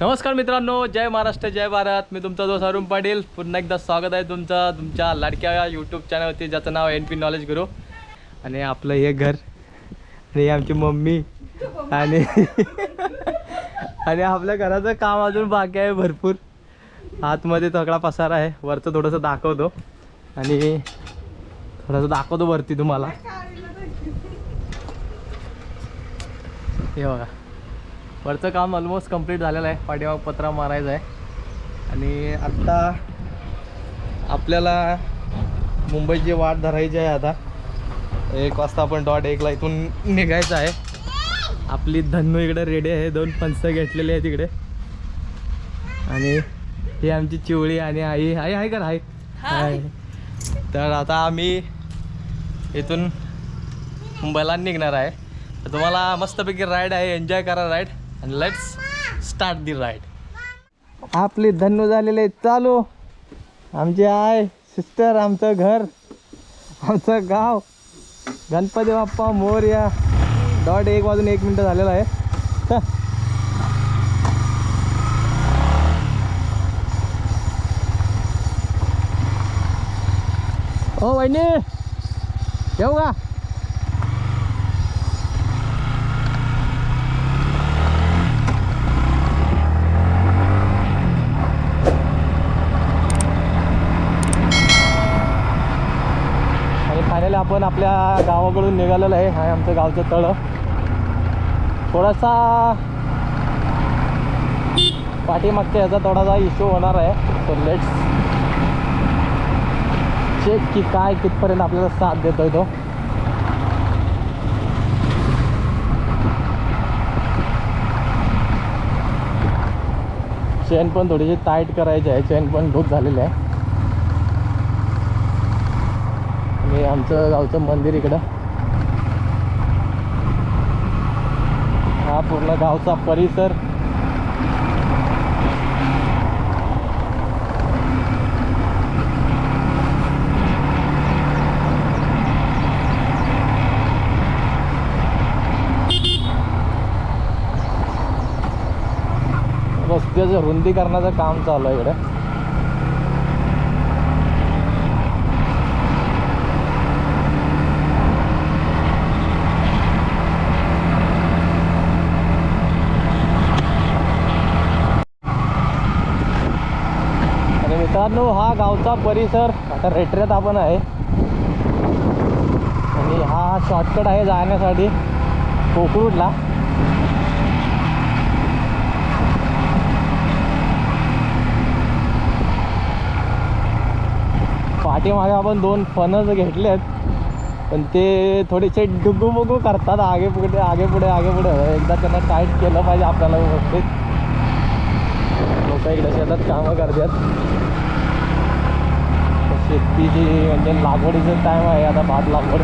नमस्कार मित्रांनो जय महाराष्ट्र जय भारत. मी तुमचा दोस्त अरुण पाटील. पुन्हा एकदा स्वागत आहे तुमचं तुमच्या लाडक्या यूट्यूब चॅनलवरती ज्याचं नाव एन पी नॉलेज गुरु आणि आपलं हे घर आणि आमची मम्मी आणि आणि आपल्या घराचं काम अजून बाकी आहे भरपूर. आतमध्ये सगळा पसारा आहे. वरचं थोडंसं दाखवतो. आणि थोडंसं दाखवतो वरती तुम्हाला. हे बघा. वरचं काम ऑलमोस्ट कंप्लीट झालेलं आहे. पाठीमाग पत्रा मारायचा आहे. आणि आत्ता आपल्याला मुंबईची वाट धरायची आहे आता. एक वाजता आपण डॉट एकला इथून निघायचं आहे. आपली धन्नू इकडे रेडी आहे. दोन पंच घेतलेले आहे तिकडे आणि ही आमची चिवळी आणि आई. आई आहे का आई. हाय. तर आता आम्ही इथून मुंबईला निघणार आहे. तुम्हाला मस्तपैकी राईड आहे. एन्जॉय करा राईड आणि लेट्स स्टार्ट दी राईड आपले धन्य झालेले चालू. आमची आय सिस्टर आमचं घर आमचं गाव. गणपती बाप्पा मोरया. डॉट एक वाजून एक मिनटं झालेलं आहे. चल. ओ वहिनी. येऊ का आणि फायनली आपण आपल्या गावाकडून निघालेलं आहे. हा आमचं गावचं तळं. थोडासा पाठीमागच्या याचा थोडासा इश्यू होणार आहे. तर लेट्स चेक की काय कितपर्यंत आपल्याला साथ देतोय तो. चेन पण थोडीशी टाईट करायची आहे. चेन पण लूज झालेली आहे. हे आमचं गावचं मंदिर इकडं. हा पूर्ण गावचा परिसर. रस्त्याचं रुंदीकरणाचं काम चालू आहे इकडं आणि मित्रांनो हा परिसर आता रेटऱ्यात आपण आहे. आणि हा शॉर्टकट आहे जाण्यासाठी कोकरूडला. पाठीमागे आपण दोन फणस घेतलेत. पण ते थोडेसे डुगू करतात आगे पुढे आगे पुढे आगे पुढे. एकदा त्यांना टाईट केलं पाहिजे आपल्याला व्यवस्थित. लोक इकडे शेतात कामं करतात. शेतीची म्हणजे लागवडीचं टाईम आहे आता भात लागवड.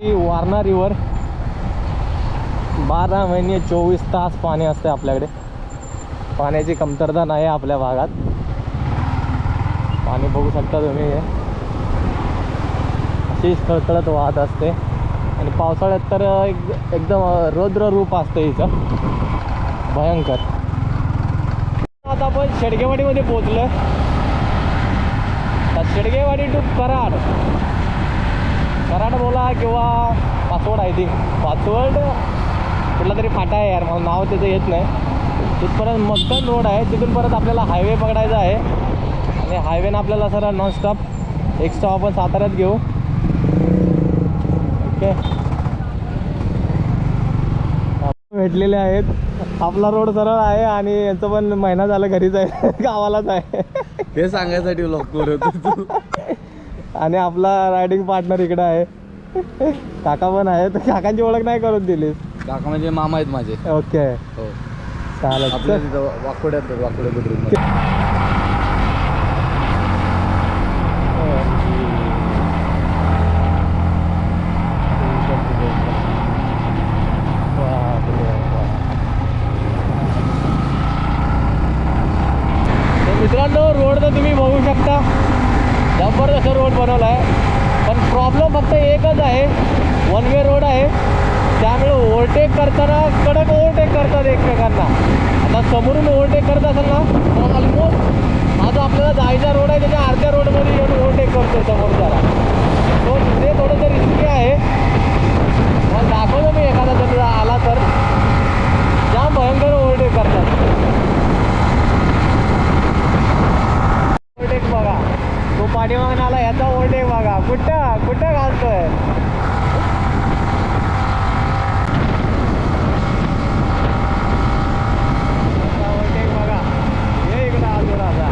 वारणा रिवर बारा महिने चोवीस तास पाणी असते आपल्याकडे. पाण्याची कमतरता नाही आहे आपल्या भागात. पाणी बघू शकता तुम्ही अशी खळखळत वाहत असते. आणि पावसाळ्यात तर एक एकदम रौद्र रूप असतं हिचं भयंकर. आता आपण शेडगेवाडीमध्ये पोचलो तर शेडगेवाडी टू कराड. कराड बोला किंवा पासवर्ड आहे ती पासवर्ड कुठला तरी फाटा आहे यार मला नाव त्याचं येत नाही. तिथपर्यंत मक्कन रोड आहे. तिथून परत आपल्याला हायवे पकडायचा आहे. आणि हायवेनं आपल्याला सर नॉनस्टॉप एक स्टॉप आपण साताऱ्यात घेऊ. ओके. भेटलेले आहेत. आपला रोड सरळ आहे आणि यांचं पण महिना झाला घरीच आहे. गावालाच आहे. हे सांगायसाठी तू. आणि आपला रायडिंग पार्टनर इकडे आहे. काका पण आहेत. काकांची ओळख नाही करून दिलीस. काका म्हणजे मामा आहेत माझे. ओके. हो. चालेल. वाकोड्यात वाकोड्या bedroom मध्ये. मित्रांनो रोड तर तुम्ही बघू शकता जबरदस्त रोड बनवला आहे. पण प्रॉब्लेम फक्त एकच आहे. वन वे रोड आहे. त्यामुळे ओव्हरटेक करताना कडक ओव्हरटेक करतात एकमेकांना. आता समोरून ओव्हरटेक करत असेल ना तर ऑलमोस्ट हा जो आपल्याला जायचा रोड आहे त्याच्या अर्ध्या रोडमध्ये येऊन ओव्हरटेक करतो समोरच्याला तो ते थोडंसं रिस्की आहे. मला दाखवतो मी एखादा जर आला तर. जाम भयंकर ओव्हरटेक करतात. ओव्हरटेक बघा. पाठीमागून आला याचा ओव्हरटेक बघा. कुठं? कुठं घालतोय? याचा बघा.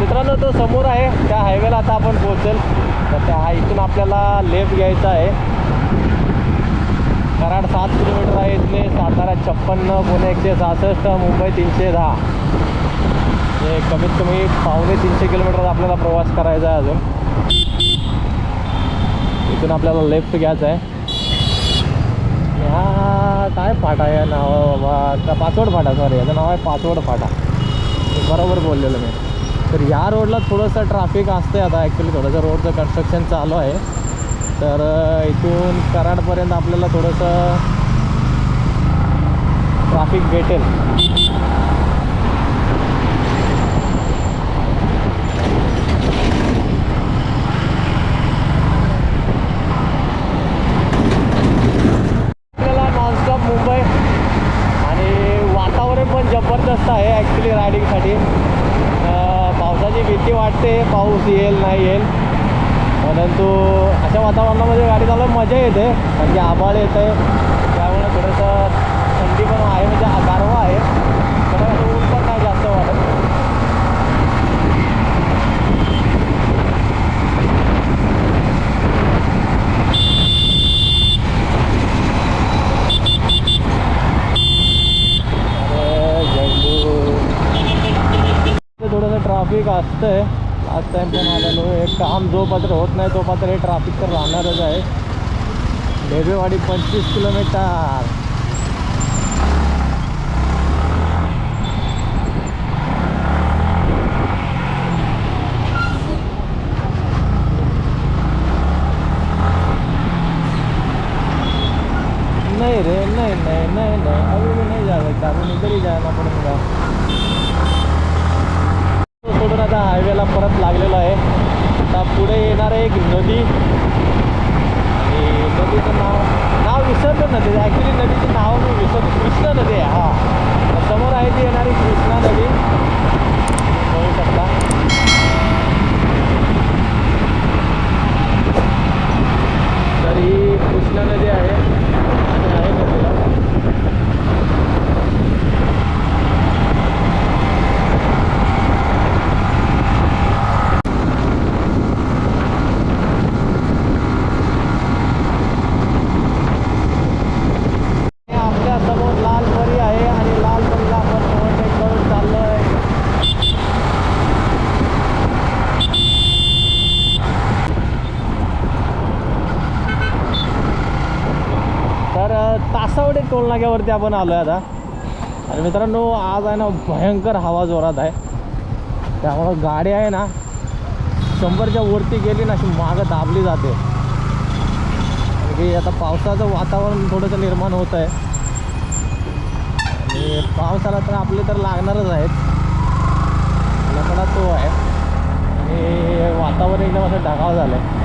मित्रांनो तो समोर आहे. त्या हायवेला आता आपण पोहोचेल. तर त्या हा इथून आपल्याला लेफ्ट घ्यायचा आहे. कराड सात किलोमीटर आहे इथले. सातारा छप्पन्न पुणे एकशे सहासष्ट मुंबई तीनशे दहा. म्हणजे कमीत कमी पावणे तीनशे किलोमीटर आपल्याला प्रवास करायचा आहे अजून. इथून आपल्याला लेफ्ट घ्यायचा आहे. हा काय फाटा या नाव बाबा? पाचवड फाटा सॉरी याचं नाव आहे पाचवड फाटा. बरोबर बोललेलं मी. तर या रोडला थोडंसं ट्रॅफिक असते आता ॲक्च्युली थोडंसं रोडचं कन्स्ट्रक्शन चालू आहे. तर इथून कराडपर्यंत आपल्याला थोडंसं ट्रॅफिक भेटेल आपल्याला नॉनस्टॉप मुंबई आणि वातावरण पण जबरदस्त आहे ॲक्च्युली रायडिंगसाठी पावसाची भीती वाटते पाऊस येईल नाही येईल. परंतु अशा वातावरणामध्ये गाडी चालवून मजा येते म्हणजे आभाळ येतं आहे त्यामुळे थोडंसं थंडी पण आहे म्हणजे गारवा आहे पण असं ऊन पण नाही जास्त वाटत अरे झेंडू थोडंसं ट्रॅफिक असतंय. लास्ट टाइम पण आलेलो हे काम जोपात्र होत नाही तोपात्र हे ट्रॅफिक तर राहणारच आहे. ढेबेवाडी पंचवीस किलोमीटर नहीं रे नहीं नहीं नहीं नहीं अभी भी नहीं जा सकता अभी इधर ही जाना पड़ेगा सोडून आता हायवेला परत लागलेलो आहे आता पुढे येणार आहे एक नदी आणि नदीचं नाव नाव विसरलं नदी ॲक्च्युली नदीचं नाव मी विसरलो कृष्णा नदी आहे हा तर समोर आहे ती येणारी कृष्णा नदी बघू शकता तर ही कृष्णा नदी आहे आणि आहे नदीला आपल्यासमोर लाल परी आहे आणि लाल परीला आपण ओव्हरटेक करून चाललोय तर अ, तासावडे आपण आलो आहे आता. आणि मित्रांनो आज आहे ना भयंकर हवा जोरात आहे. त्यामुळं गाडी आहे ना शंभरच्या वरती गेली ना अशी मागं दाबली जाते. की आता पावसाचं वातावरण थोडंसं निर्माण होत आहे. आणि पावसाला तर आपले तर लागणारच आहेत. लकडा तो आहे. आणि वातावरण एकदम असं ढगाव झालं आहे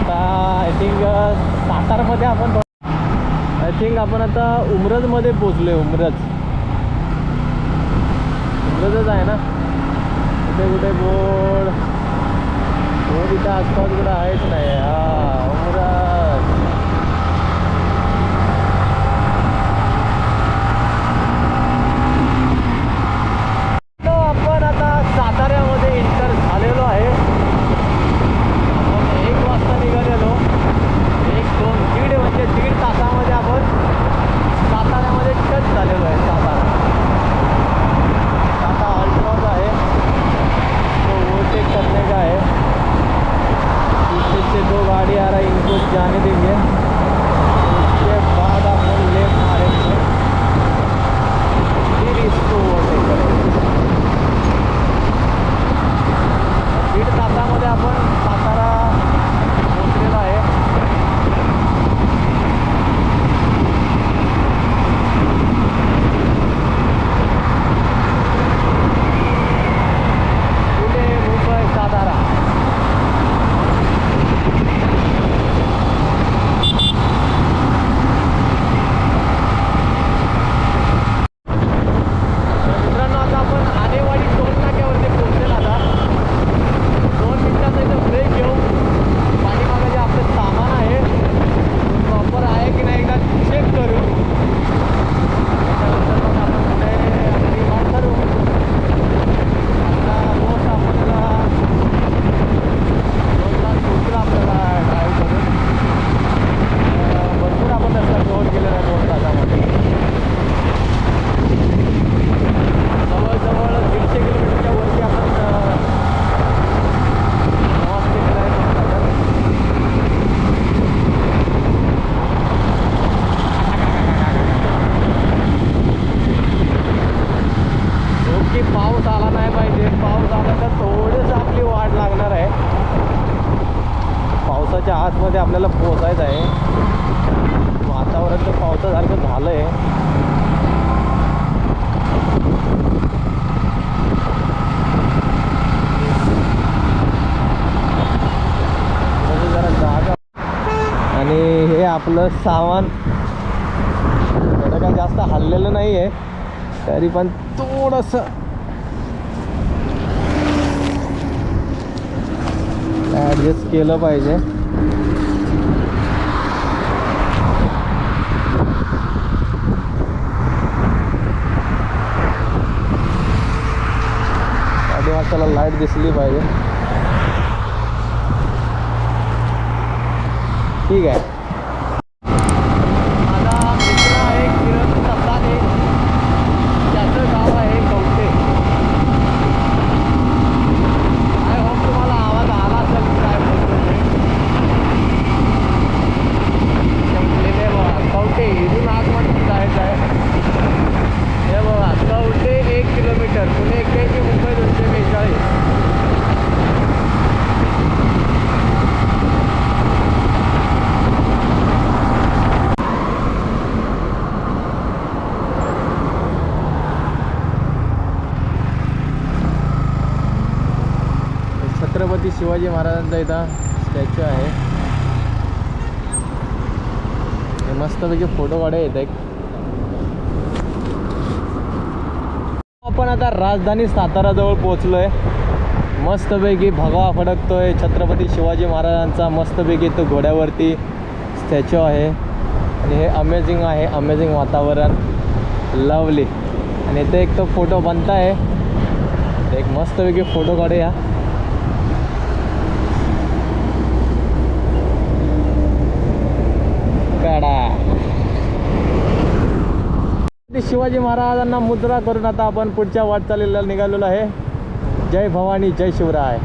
आता आय थिंक सातारमध्ये आपण आय थिंक आपण आता उमरजमध्ये पोचलो आहे उमरज. उमरजच आहे ना? कुठे कुठे बोर्ड? बोर्ड इथं आसपास कुठं आहेच नाही. हा आपलं सामान. एवढं काही जास्त हल्लेलं नाही आहे तरी पण थोडंसं. ॲडजस्ट केलं पाहिजे. त्याला लाइट दिसली पाहिजे. ठीक आहे माझा मित्र आहे किरण सत्ताने त्याचं गाव आहे कवटे आय होप तुम्हाला आवाज आला असेल मी काय बोलतो ते कवटेले बघा कवटे इथून आतमध्ये जायचं आहे हे बघा कवटे एक किलोमीटर पुणे एक्क्याऐंशी मुंबई दोनशे बेचाळीस छत्रपती शिवाजी महाराजांचा इथं स्टॅच्यू आहे. हे मस्तपैकी फोटो काढायला येत एक. आपण आता राजधानी साताराजवळ पोहोचलोय. मस्तपैकी भगवा फडकतोय. छत्रपती शिवाजी महाराजांचा मस्तपैकी तो घोड्यावरती स्टॅच्यू आहे. आणि हे अमेझिंग आहे. अमेझिंग वातावरण. लवली आणि इथे एक तो फोटो बनताय. एक मस्तपैकी फोटो काढूया काढा ते शिवाजी महाराजांना मुद्रा करून आता आपण पुढच्या वाटचालीला निघालेलो आहे. जय भवानी जय शिवराय.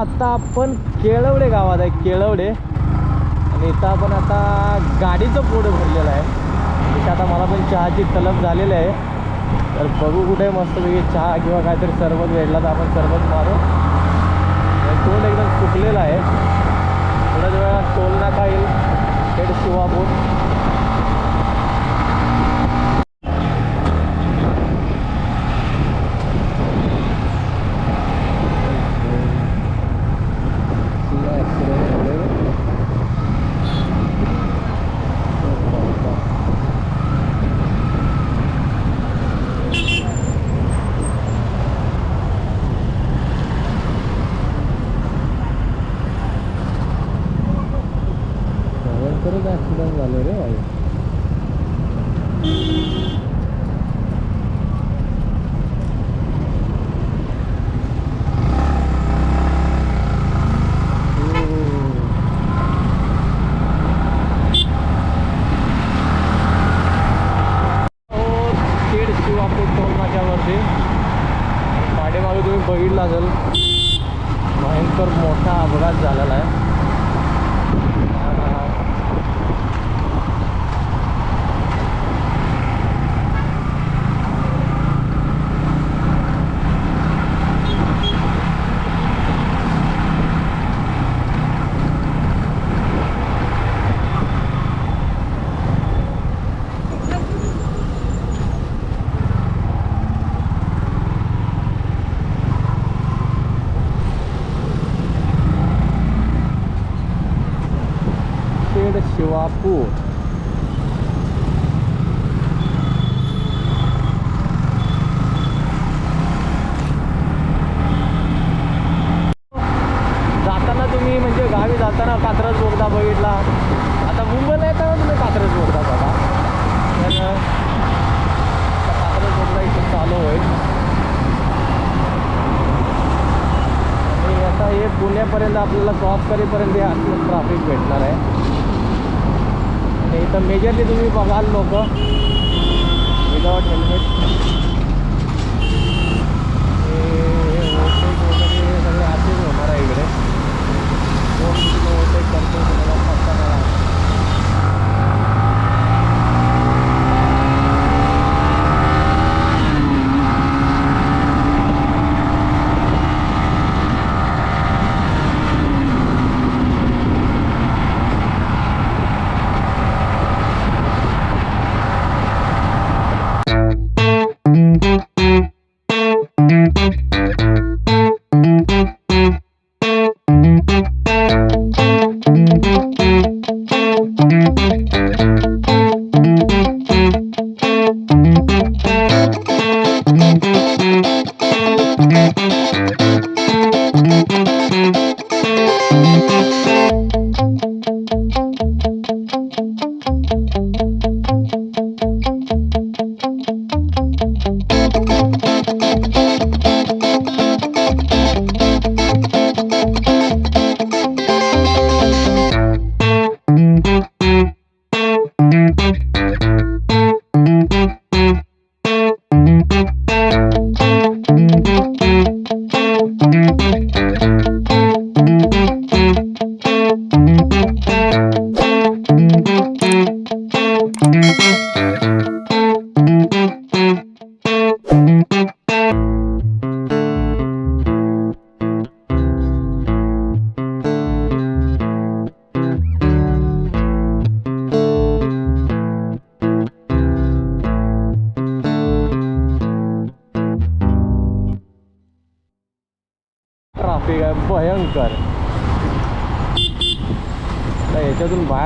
आता आत्ता आपण केळवडे गावात आहे केळवडे. आणि इथं आपण आता गाडीचं पोडं भरलेलं आहे. तिथे आता मला पण चहाची तलब झालेली आहे. तर बघू कुठे मस्तपैकी चहा किंवा काहीतरी सरबत भेटला तर आपण सरबत मारू. तोंड एकदम सुकलेलं आहे. थोड्याच वेळा टोल नाका येईल. थेट शिवापूर पुण्यापर्यंत आपल्याला क्रॉस करेपर्यंत हे असलं ट्रॅफिक भेटणार आहे आणि इथं मेजरली तुम्ही बघाल लोक विदाउट हेल्मेट वगैरे सगळे असेच होणार आहे इकडे कोण ओटेक करतो तुम्हाला पत्ता नाही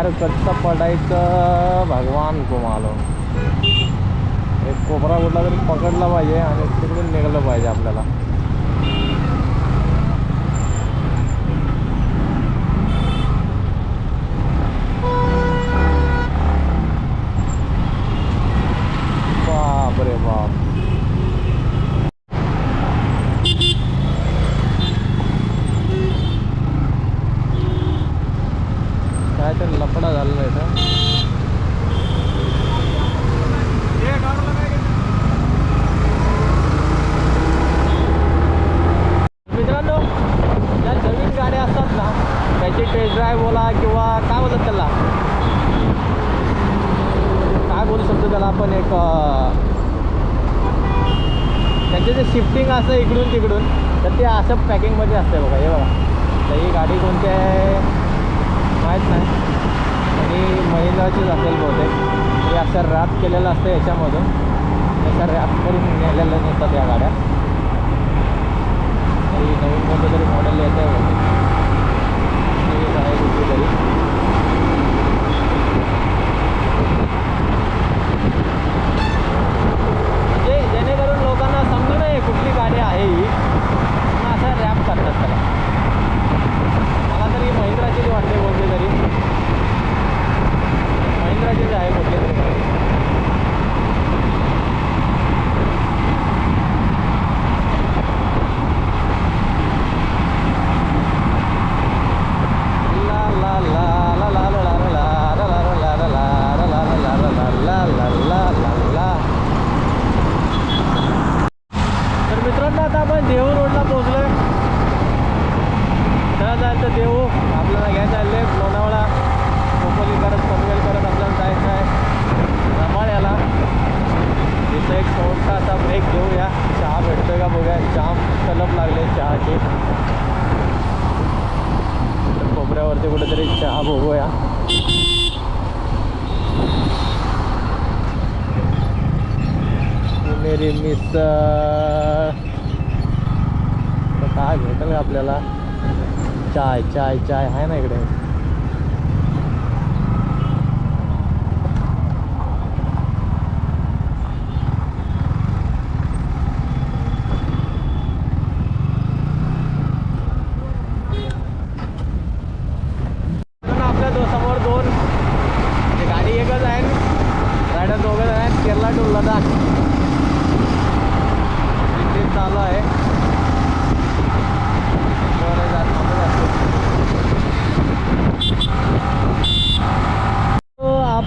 फार गच्च पडायचं. तर लफडा झालेला आहे इथं. मित्रांनो ज्या नवीन गाड्या असतात ना त्याची टेस्ट ड्राईव्ह बोला किंवा काय बोलतात त्याला? काय बोलू शकतो त्याला आपण एक त्याचे त्यांचे जे शिफ्टिंग असतं इकडून तिकडून तर ते असं पॅकिंगमध्ये असतं बघा हे बघा. तर ही गाडी कोणती आहे? माहीत नाही. आणि महिलाचीच असेल बहुतेक. हे असं रॅप केलेलं असतं याच्यामधून. असं रॅप करून नेलेलं नेतात या गाड्या. तरी नवीन कोणतं तरी मॉडेल येत आहे बहुतेक आहे कुठली तरी कुठेतरी चहा बघूया मेरी मिसळ तर काय भेटेल का आपल्याला. चाय चाय चाय. आहे ना इकडे पण आपल्या दो समोर दोन म्हणजे गाडी एकच आहे रायडर दोघं जण आहेत केरला टू लडाख ट्रेन चालू आहे बरं, जात- थांबत असतो.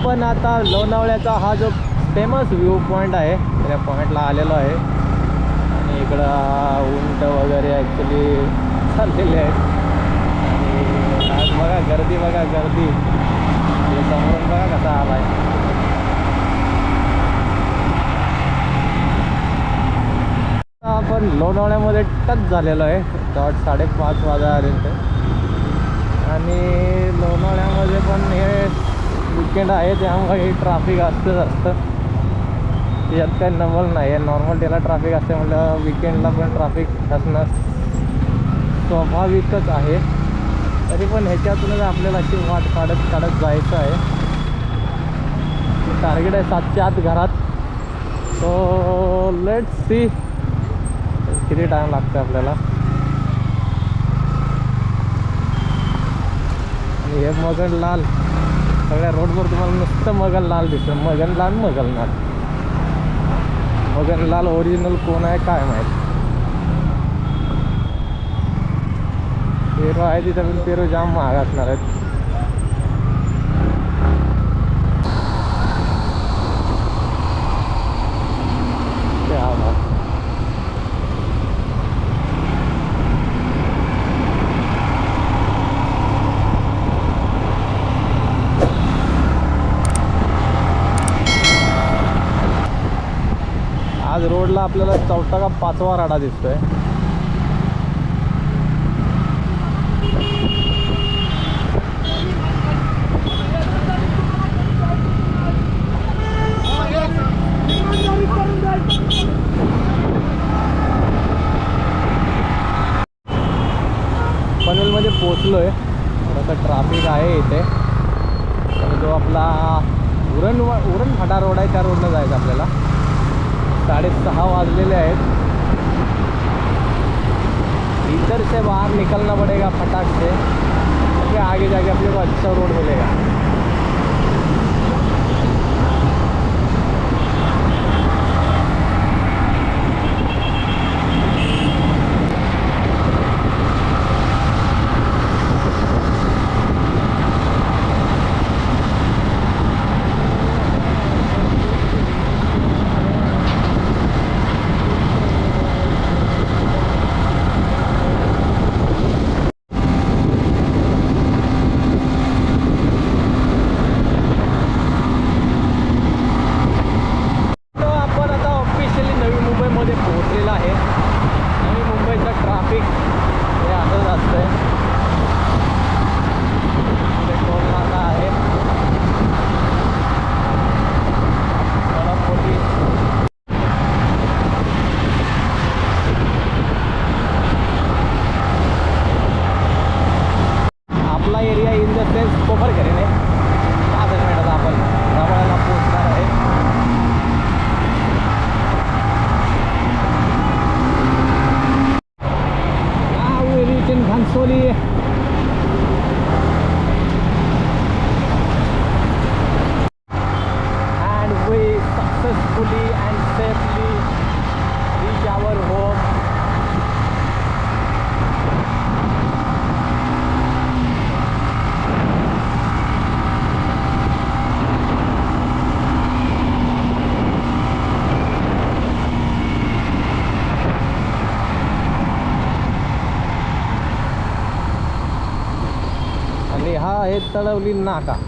आता लोणावळ्याचा हा जो फेमस व्ह्यू पॉईंट आहे त्या पॉईंटला आलेलो आहे. आणि इकडं उंट वगैरे ॲक्च्युली चाललेले आहेत. आणि आज बघा गर्दी बघा गर्दी. हे समोरून बघा कसा आला आहे. आपण लोणावळ्यामध्ये टच झालेलो आहे. डॉट साडेपाच वाजापर्यंत आणि लोणावळ्यामध्ये पण हे विकेंड आहे त्यामुळे ट्राफिक असतंच असतं. यात काही नवल नाही आहे. नॉर्मल डेला ट्राफिक असते म्हटलं विकेंडला पण ट्राफिक असणं स्वाभाविकच आहे. तरी पण ह्याच्यातूनच आपल्याला अशी वाट काढत काढत जायचं आहे. टार्गेट आहे सातच्या आत घरात. सो लेट सी किती टाईम लागतो आपल्याला? आणि हे मगन लाल. सगळ्या रोडवर तुम्हाला नुसतं मगन लाल दिसतं. मगन लाल मगन लाल. मगन लाल ओरिजिनल कोण आहे काय माहीत. पेरू आहे तिथं पण पेरू जाम महाग असणार आहेत क्या बात. आज रोडला आपल्याला चौथा का पाचवा राडा दिसतोय. पनवेलमध्ये पोचलो आहे थोडंसं ट्राफिक आहे इथे. जो आपला उरण उरण फाटा रोड आहे त्या रोडनं जायचं आपल्याला. साडेसहा वाजलेले आहेत. इधर से बाहर निकलना पड़ेगा फटाक से क्योंकि आगे जाके अपने को अच्छा रोड मिलेगा तो आपण आता ऑफिशियली नवी मुंबईमध्ये पोहोचलेला आहे नवी मुंबईचं ट्रॅफिक हे असंच असतंय इथे टोल नाका आहे मोठी आपला area in the sense Kopar Khairane पाच मिनिटात आपण रमळ्याला पोहोचणार आहे Now we reach in Ghansoli. And we successfully and safely reach our home. आणि हा नाका.